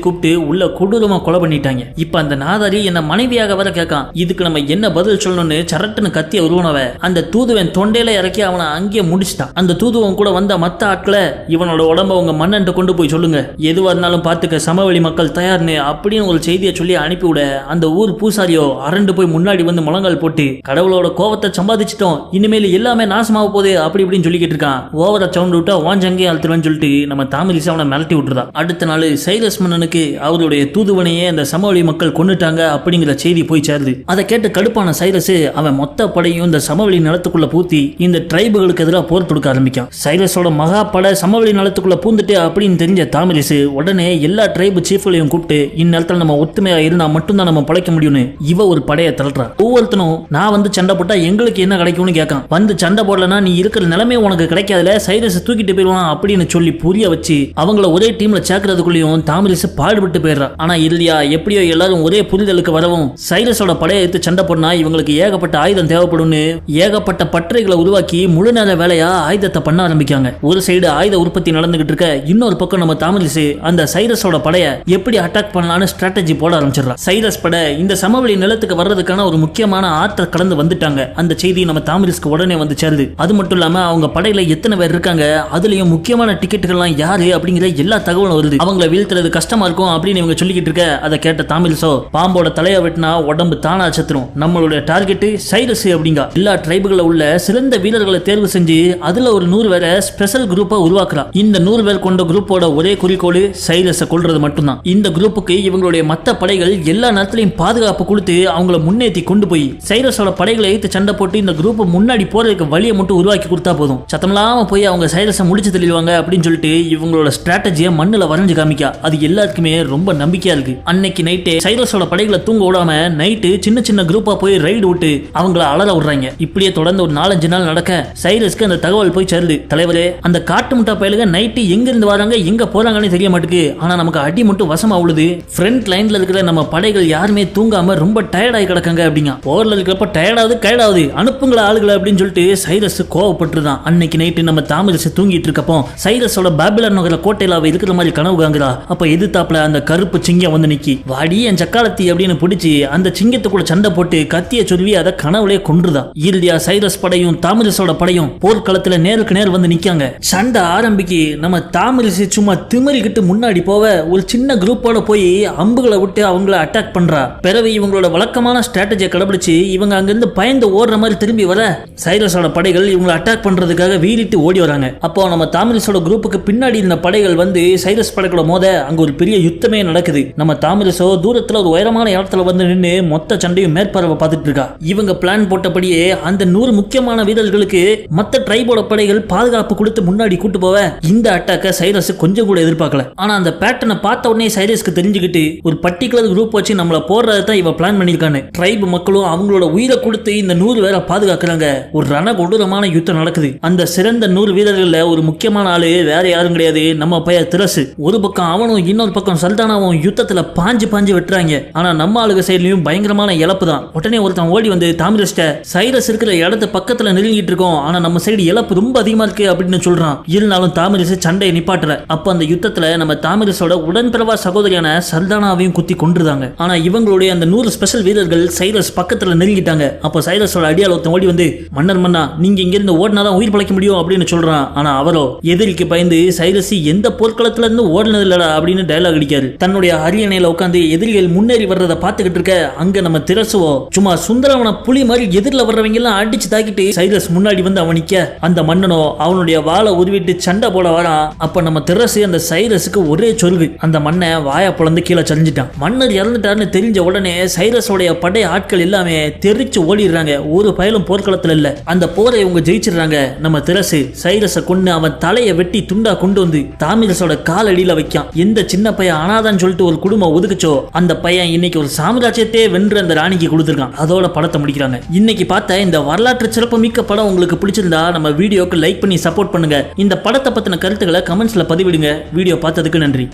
கூப்பிட்டு உள்ள கொடூரமா கொலை பண்ணிட்டாங்க. இப்ப அந்த நாதாரி என்ன மனைவியாக வர கேட்கான். இதுக்கு நம்ம என்ன பதில் சொல்லணும்னு சரட்டுன்னு கத்திய உருவனவ. அந்த தூதுவன் தொண்டையில இறக்கி அவனை அங்கேயே முடிச்சிட்டான். அந்த தூதுவன் கூட வந்த மத்த ஆட்களை இவனோட உடம்ப உங்க மன்னன்ட்ட கொண்டு போய் சொல்லுங்க. எதுவா இருந்தாலும் பார்த்துக்க சமவெளி மக்கள் தயார்னு அப்படின்னு ஒரு செய்தியை சொல்லி அனுப்பிவிட அந்த ஊர் பூசாரியோ அரண்டு போய் முன்னாடி வந்து முழங்கால் போட்டு கடவுளோட கோவத்தை சம்பாதிச்சிட்டோம். இனிமேல் எல்லாமே நாசமாக போகுது அப்படி இப்படின்னு சொல்லிக்கிட்டு இருக்கான். ஓவரா சவுண்ட் விட்டா வாஞ்சங்கே அழுத்துருவேன்னு சொல்லிட்டு நம்ம தாமிரிசை அவனை மிரட்டி விட்டுருதா. அடுத்த நாள் சைரஸ் மன்னனுக்கு அவருடைய தூதுவனையே அந்த சமவெளி மக்கள் கொண்டுட்டாங்க அப்படிங்கிற செய்தி போய் சேருது. அதை கேட்டு கடுப்பான சைரஸ் அவன் மொத்த படையும் இந்த சமவெளி நிலத்துக்குள்ள பூத்தி இந்த ட்ரைபுகளுக்கு எதிராக போர் தொடுக்க ஆரம்பிக்கான். சைரஸோட மகா படை சமவெளி நிலத்துக்குள்ள பூந்துட்டு அப்படின்னு தெரிஞ்ச தாமிரிசு உடனே எல்லா ட்ரைபு சீஃப்களையும் கூப்பிட்டு இந்நேரத்தில் நம்ம ஒத்துமையா இருந்தா மட்டும்தான் நம்ம பழைக்க முடியும்னு இவ ஒரு படையை தளர்றான் ஒவ்வொருத்தனும் நான் வந்து சண்டை போட்டா எங்களுக்கு என்ன கிடைக்கும்னு கேட்கான். வந்து சண்டை போடலன்னா நீ இருக்கிற நிலைமை உனக்கு கிடைக்காதுல சைரஸ் தூக்கிட்டு போயிடலாம் அப்படின்னு சொல்லி புரிய வச்சு அவங்கள ஒரே டீம்ல சேர்க்கறதுக்குள்ளேயும் தாமிரிசு பாடுபட்டு போயிடுறான் ஆனா இல்லையா எப்படியோ எல்லாரும் ஒரே புரிதலுக்கு வரவும் சைரஸோட படையை எடுத்து சண்டை போடனா இவங்களுக்கு ஏகப்பட்ட ஆயுதம் தேவைப்படும்னு ஏகப்பட்ட பற்றைகளை உருவாக்கி முழு நேர வேலையா ஆயுதத்தை பண்ண ஆரம்பிக்காங்க. ஒரு சைடு ஆயுத உற்பத்தி நடந்துகிட்டு இருக்க இன்னொரு பக்கம் நம்ம தாமிரிசு அந்த சைரஸோட படைய எப்படி அட்டாக் பண்ணலாம்னு ஸ்ட்ராட்டஜி போட ஆரம்பிச்சிடறான் சைரஸ் படை இந்த சமவெளி நிலத்துக்கு வர்றதுக்கான ஒரு முக்கியமான ஆற்ற கடந்து வந்துட்டாங்க. அந்த செய்தி நம்ம தாமிரிஸ்க்கு உடனே வந்து சேருது. அது மட்டும் இல்லாம அவங்க படையில எத்தனை பேர் இருக்காங்க அது அதுலயும் முக்கியமான டிக்கெட்டுகள்லாம் யாரு அப்படிங்கிற எல்லா தகவலும் வருது. அவங்களை வீழ்த்துறது கஷ்டமா இருக்கும் அப்படின்னு இவங்க சொல்லிக்கிட்டு இருக்க அதை கேட்ட தாமிரிசோ பாம்போட தலையை வெட்டினா உடம்பு தானா சத்துரும். நம்மளுடைய டார்கெட்டு சைரஸ் அப்படிங்க. எல்லா ட்ரைபுகள உள்ள சிறந்த வீரர்களை தேர்வு செஞ்சு அதுல ஒரு நூறு பேரை ஸ்பெஷல் குரூப்பா உருவாக்குறா. இந்த நூறு பேர் கொண்ட குரூப்போட ஒரே குறிக்கோள் சைரஸை கொள்றது மட்டும்தான். இந்த குரூப்புக்கு இவங்களுடைய மத்த படைகள் எல்லா நேரத்திலையும் பாதுகாப்பு கொடுத்து அவங்கள முன்னேற்றி கொண்டு போய் சைரஸோட படைகளை எடுத்து சண்டை போட்டு இந்த குரூப் முன்னாடி போறதுக்கு வழியை மட்டும் உருவாக்கி கொடுத்தா போதும். சத்தமில்லாம போய் அவங்க சைரஸை முடிச்சு தெளிவாங்க அப்படின்னு சொல்லிட்டு இவங்களோட ஸ்ட்ராட்டஜியை மண்ணில் வரைஞ்சு காமிக்கா. அது எல்லாருக்குமே ரொம்ப நம்பிக்கையா இருக்கு. அன்னைக்கு நைட்டே சைரஸோட படைகளை தூங்க விடாம நைட்டு சின்ன சின்ன குரூப்பா போய் ரைடு விட்டு அவங்கள அலற விடுறாங்க. இப்படியே தொடர்ந்து ஒரு நாலஞ்சு நாள் நடக்க சைரஸ்க்கு அந்த தகவல் போய் சேருது. தலைவரே அந்த காட்டு முட்டா பயலுக நைட்டு எங்க இருந்து வராங்க எங்க போறாங்கன்னு தெரிய மாட்டேங்குது ஆனா நமக்கு அடி மட்டும் வசமா உழுது ஃப்ரண்ட் லைன்ல இருக்கிற நம்ம படைகள் யாருமே தூங்காம ரொம்ப டயர்டாகி கிடக்காங்க அப்படிங்க. போர்ல இருக்கிறப்ப டயர்டாவது டயர்டாவது அனுப்புங்கள ஆளுகளை அப்படின்னு சொல்லிட்டு சைரஸ் கோவப்பட்டுருதான். அன்னைக்கு நைட்டு நம்ம தாமிரஸ் தூங்கிட்டு இருக்கப்போ சைரஸோட பாபிலர் நகர கோட்டையில அவ இருக்கிற மாதிரி கனவு காங்குறா அப்ப எதிர்த்தாப்புல அந்த கருப்பு சிங்கம் வந்து நிக்கி. வாடி என் சக்காலத்தி அப்படின்னு பிடிச்சி அந்த சிங்கத்து கூட சண்டை போட்டு கத்திய சொருவி அதை கனவுலே கொன்றுதா. இறுதியா சைரஸ் படையும் தாமிரஸோட படையும் போர்க்களத்துல நேருக்கு நேர் வந்து நிக்காங்க. சண்டை ஆரம்பிக்கு நம்ம தாமிரசி சும்மா திமிரிக்கிட்டு முன்னாடி போவ ஒரு சின்ன குரூப்போட போய் அம்புகளை விட்டு அவங்கள அட்டாக் பண்றா. பிறகு இவங்களோட வழக்கமான ஸ்ட்ராட்டஜியை கடைபிடிச்சு இவங்க அங்கிருந்து பயந்து ஓடுற மாதிரி திரும்பி வர சைரஸோட படைகள் இவங்களை அட்டாக் பண்றதுக்காக வீறிட்டு ஓடி வராங்க. அப்போ நம்ம தாமிரஸோட குரூப்புக்கு பின்னாடி இருந்த படைகள் வந்து சைரஸ் படைகளோட மோத அங்க ஒரு பெரிய யுத்தமே நடக்குது. நம்ம தாமிரஸோ தூரத்துல ஒரு உயரமான இடத்துல வந்து நின்று மொத்த சண்டையும் மேற்பார்வை பார்த்துட்டு இருக்கா. இவங்க பிளான் போட்டபடியே அந்த நூறு முக்கியமான வீரர்களுக்கு மத்த ட்ரைபோட படைகள் பாதுகாப்பு கொடுத்து முன்னாடி கூட்டு போவ. இந்த அட்டாக்க சைரஸ் கொஞ்சம் கூட எதிர்பார்க்கல. ஆனா அந்த பேட்டர்னை பார்த்த உடனே சைரஸ்க்கு தெரிஞ்சுக்கிட்டு ஒரு பர்டிகுலர் குரூப் வச்சு நம்மள போடுறத தான் இவ பிளான் பண்ணிருக்கானு ட்ரைப் மக்களும் அவங்களோட உயிரை கொடுத்து இந்த நூறு பேரை பாதுகாக்கிறாங்க. ஒரு ரண கொடூரமான யுத்தம் நடக்குது. அந்த சிறந்த நூறு வீரர்கள்ல ஒரு முக்கியமான ஆளு வேற யாரும் கிடையாது. நம்ம பையன் திரசு. ஒரு பக்கம் அவனும் இன்னொரு பக்கம் சல்தானாவும் யுத்தத்துல பாஞ்சு பாஞ்சு வெட்டுறாங்க. ஆனா நம்ம ஆளுக சைட்லயும் பயங்கரமான இழப்பு தான். உடனே ஒருத்தன் ஓடி வந்து தாமிரஸ்ட சைரஸ் இருக்கிற இடத்து பக்கத்துல நெருங்கிட்டு இருக்கோம். ஆனா நம்ம சைடு இழப்பு ரொம்ப அதிகமா இருக்கு அப்படின்னு சொல்றான். இருந்தாலும் தாமிரஸ் சண்டையை நிப்பாட்டுற. அப்ப அந்த யுத்தத்துல நம்ம தாமிரஸோட உடன்பிறவா சகோதரியான சல்தானாவையும் குத்தி கொன்றுதாங்க. ஆனா இவங்களுடைய அந்த நூறு ஸ்பெஷல் வீரர்கள் சைரஸ் பக்கத்துல நெருங்கிட்டாங்க. அப்போ சைரஸோட அடியால் ஒருத்தன் ஓடி வந்து மன்னர் மன்னா நீங்க இங்க இருந்து ஓடினாதான் உயிர் பிழைக்க முடியும் அப்படின்னு சொல்றான். ஆனா அவரோ? எதிரிக்கு பயந்து சைரஸ் எந்த போர்க்களத்துல இருந்து ஓடினது இல்லடா அப்படின்னு டைலாக் அடிக்காரு. தன்னுடைய அரியணையில உட்காந்து எதிரிகள் முன்னேறி வர்றதை பார்த்துக்கிட்டு இருக்க அங்க நம்ம திரசுவோ சும்மா சுந்தரவன புலி மாதிரி எதிரில் வர்றவங்க எல்லாம் அடிச்சு தாக்கிட்டு சைரஸ் முன்னாடி வந்து அவன் நிக்க. அந்த மன்னனோ அவனுடைய வாழை உருவிட்டு சண்டை போட வரான். அப்ப நம்ம திரசு அந்த சைரஸுக்கு ஒரே சொருகு. அந்த மண்ணை வாயை புலந்து கீழே சரிஞ்சிட்டான். மன்னர் இறந்துட்டாருன்னு தெரிஞ்ச உடனே சைரஸோடைய படை ஆட்கள் எல்லாமே தெரிச்சு ஓடிடுறாங்க. ஒரு பயலும் போர்க்களத்துல இல்ல. அந்த போரை இவங்க ஜெயிச்சிடுறாங்க. நம்ம திரசு சைரஸை கொண்டு அவன் தலையை வெட்டி துண்டா கொண்டு வந்து தாமிரசோட கால் அடியில வைக்கான். எந்த சின்ன பையன் அனாதான்னு சொல்லிட்டு ஒரு குடும்பம் ஒதுக்குச்சோ அந்த பையன் இன்னைக்கு ஒரு சாம்ராஜ்யத்தையே வென்று அந்த ராணிக்கு கொடுத்துருக்கான். அதோட படத்தை முடிக்கிறாங்க. இன்னைக்கு பார்த்த இந்த வரலாற்று சிறப்பு மிக்க படம் உங்களுக்கு பிடிச்சிருந்தா நம்ம வீடியோக்கு லைக் பண்ணி சப்போர்ட் பண்ணுங்க. இந்த படத்தை பத்தின கருத்துக்களை கமெண்ட்ஸ்ல பதிவிடுங்க. வீடியோ பார்த்ததுக்கு நன்றி.